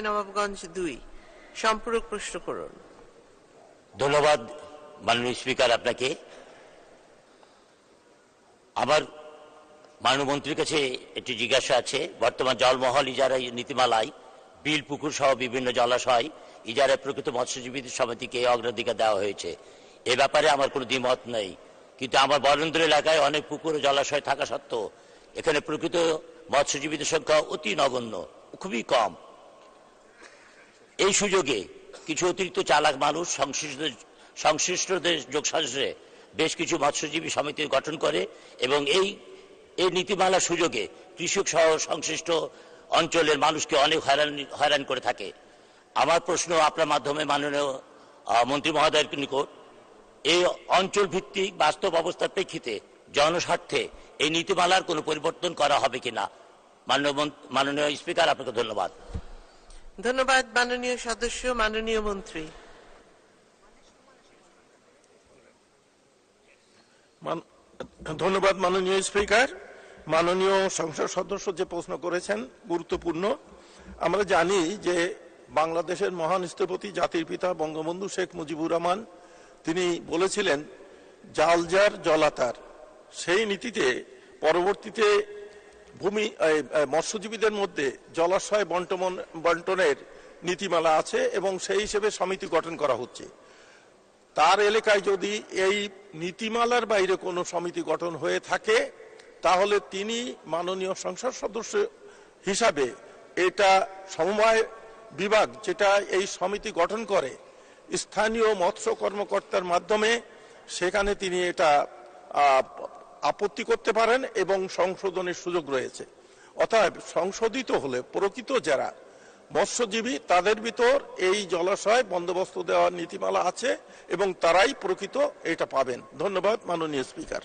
নবাবগঞ্জ দুই। সম্পূরক প্রশ্ন করুন। ধন্যবাদ, মাননীয় স্পিকার আপনাকে। আমার মাননীয় কাছে একটি জিজ্ঞাসা আছে। বর্তমান জলমহল ইজারা নীতিমালায় বিল পুকুর সহ বিভিন্ন জলাশয় ইজারায় প্রকৃত মৎস্যজীবীদের সমিতিকে অগ্রাধিকার দেওয়া হয়েছে। এ ব্যাপারে আমার কোনো দ্বিমত নেই। কিন্তু আমার বরেন্দ্র এলাকায় অনেক পুকুর ও জলাশয় থাকা সত্ত্বেও এখানে প্রকৃত মৎস্যজীবীদের সংখ্যা অতি নগণ্য, খুবই কম। এই সুযোগে কিছু অতিরিক্ত চালাক মানুষ, সংশ্লিষ্ট, সংশ্লিষ্টদের যোগসাজশে বেশ কিছু মৎস্যজীবী সমিতি গঠন করে এবং এই এই নীতিমালার সুযোগে কৃষক সহ সংশ্লিষ্ট অঞ্চলের মানুষকে অনেক হয়রান হয়রান করে থাকে। আমার প্রশ্ন আপনার মাধ্যমে মাননীয় মন্ত্রী মহোদয়ের নিকট, এই অঞ্চল ভিত্তিক বাস্তব অবস্থার প্রেক্ষিতে জনস্বার্থে এই নীতিমালার কোনো পরিবর্তন করা হবে কিনা? মাননীয় মাননীয় স্পিকার, আপনাকে ধন্যবাদ। ধন্যবাদ, মাননীয় সদস্য, মাননীয় মন্ত্রী। ধন্যবাদ, মাননীয় স্পিকার। মাননীয় সংসদ সদস্য যে প্রশ্ন করেছেন, গুরুত্বপূর্ণ। আমরা জানি যে বাংলাদেশের মহান স্থপতি জাতির পিতা বঙ্গবন্ধু শেখ মুজিবুর রহমান, তিনি বলেছিলেন জালজার জলাতার। সেই নীতিতে পরবর্তীতে ভূমি মৎস্যজীবীদের মধ্যে জলাশয় বন্টন বন্টনের নীতিমালা আছে এবং সেই হিসেবে সমিতি গঠন করা হচ্ছে। তার এলাকায় যদি এই নীতিমালার বাইরে কোনো সমিতি গঠন হয়ে থাকে, তাহলে তিনি মাননীয় সংসদ সদস্য হিসাবে এটা সমবায় বিভাগ যেটা এই সমিতি গঠন করে, স্থানীয় মৎস্য কর্মকর্তার মাধ্যমে সেখানে তিনি এটা আপত্তি করতে পারেন এবং সংশোধনের সুযোগ রয়েছে। অতএব সংশোধিত হলে প্রকৃত যারা মৎস্যজীবী, তাদের ভিতর এই জলাশয় বন্দোবস্ত দেওয়ার নীতিমালা আছে এবং তারাই প্রকৃত এটা পাবেন। ধন্যবাদ, মাননীয় স্পিকার।